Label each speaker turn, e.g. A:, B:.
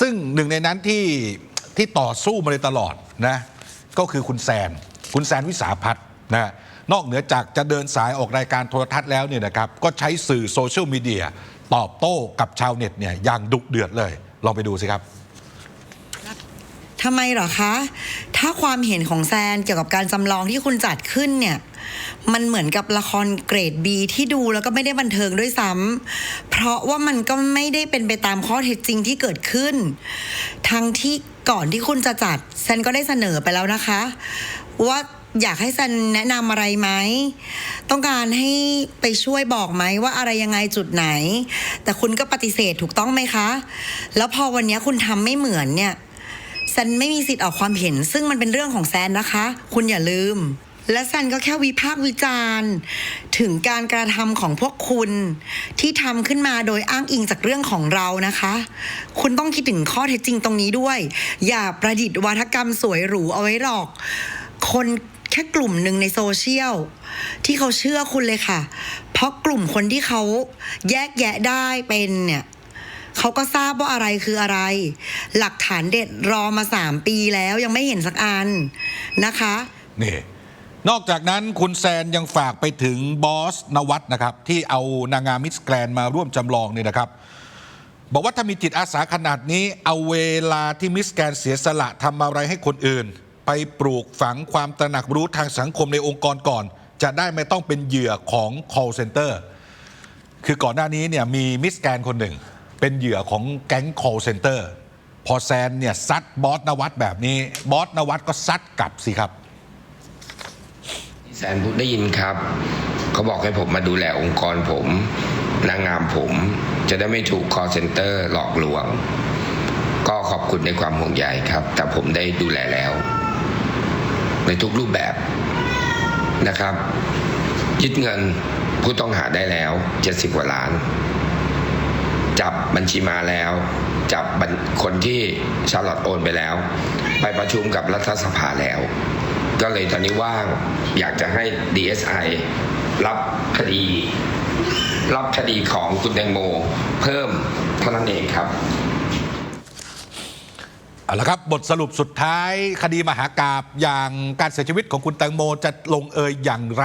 A: ซึ่งหนึ่งในนั้นที่ที่ต่อสู้มาเลยตลอดนะก็คือคุณแซน คุณแซนวิสาพัฒน์นะนอกเหนือจากจะเดินสายออกรายการโทรทัศน์แล้วเนี่ยนะครับก็ใช้สื่อโซเชียลมีเดียตอบโต้กับชาวเน็ตเนี่ยอย่างดุเดือดเลย ลองไปดูสิครับ
B: ทำไมหรอคะ ถ้าความเห็นของแซนเกี่ยวกับการจำลองที่คุณจัดขึ้นเนี่ยมันเหมือนกับละครเกรด B ที่ดูแล้วก็ไม่ได้บันเทิงด้วยซ้ำเพราะว่ามันก็ไม่ได้เป็นไปตามข้อเท็จจริงที่เกิดขึ้น ทั้งที่ก่อนที่คุณจะจัดแซนก็ได้เสนอไปแล้วนะคะ ว่าอยากให้แซนแนะนำอะไรไหม ต้องการให้ไปช่วยบอกไหมว่าอะไรยังไงจุดไหน แต่คุณก็ปฏิเสธถูกต้องไหมคะ แล้วพอวันนี้คุณทำไม่เหมือนเนี่ย แซนไม่มีสิทธิ์ออกความเห็น ซึ่งมันเป็นเรื่องของแซนนะคะ คุณอย่าลืม และแซนก็แค่วิพากษ์วิจารณ์ ถึงการกระทำของพวกคุณ ที่ทำขึ้นมาโดยอ้างอิงจากเรื่องของเรานะคะ คุณต้องคิดถึงข้อเท็จจริงตรงนี้ด้วย อย่าประดิษฐ์วาทกรรมสวยหรูเอาไว้หรอก คนแค่กลุ่มหนึ่งในโซเชียลที่เขาเชื่อคุณเลยค่ะ เพราะกลุ่มคนที่เขาแยกแยะได้เป็นเนี่ย เขาก็ทราบว่าอะไรคืออะไร หลักฐานเด็ดรอมาสามปีแล้วยังไม่เห็นสักอันนะคะ
A: นี่นอกจากนั้นคุณแซนยังฝากไปถึงบอสนวัตนะครับ ที่เอานางงามมิสแกรนมาร่วมจำลองเนี่ยนะครับ บอกว่าถ้ามีจิตอาสาขนาดนี้เอาเวลาที่มิสแกรนเสียสละทำอะไรให้คนอื่น ไปปลูกฝังความตระหนักรู้ทางสังคมในองค์กรก่อน จะได้ไม่ต้องเป็นเหยื่อของ call center คือก่อนหน้านี้เนี่ยมีมิสแกรนคนหนึ่ง เป็นเหยื่อของแก๊ง call center พอแซนเนี่ยซัดบอสนวัตแบบนี้ บอสนวัตก็ซัดกลับสิครับ
C: แซนพูดได้ยินครับ เขาบอกให้ผมมาดูแลองค์กรผม นางงามผม จะได้ไม่ถูก call center หลอกลวง ก็ขอบคุณในความห่วงใยครับ แต่ผมได้ดูแลแล้ว ในทุกรูปแบบนะครับยึดเงินผู้ต้องหาได้แล้ว 70กว่าล้าน จับบัญชีมาแล้ว จับคนที่ชาร์ลอตโอนไปแล้ว ไปประชุมกับรัฐสภาแล้ว ก็เลยตอนนี้ว่างอยากจะให้ DSI รับคดี รับคดีของคุณแตงโม เพิ่มเท่านั้นเองครับ
A: เอาละครับบทสรุปสุดท้ายคดีมหากาบอย่างการเสียชีวิตของคุณแตงโมจะลงเอยอย่างไร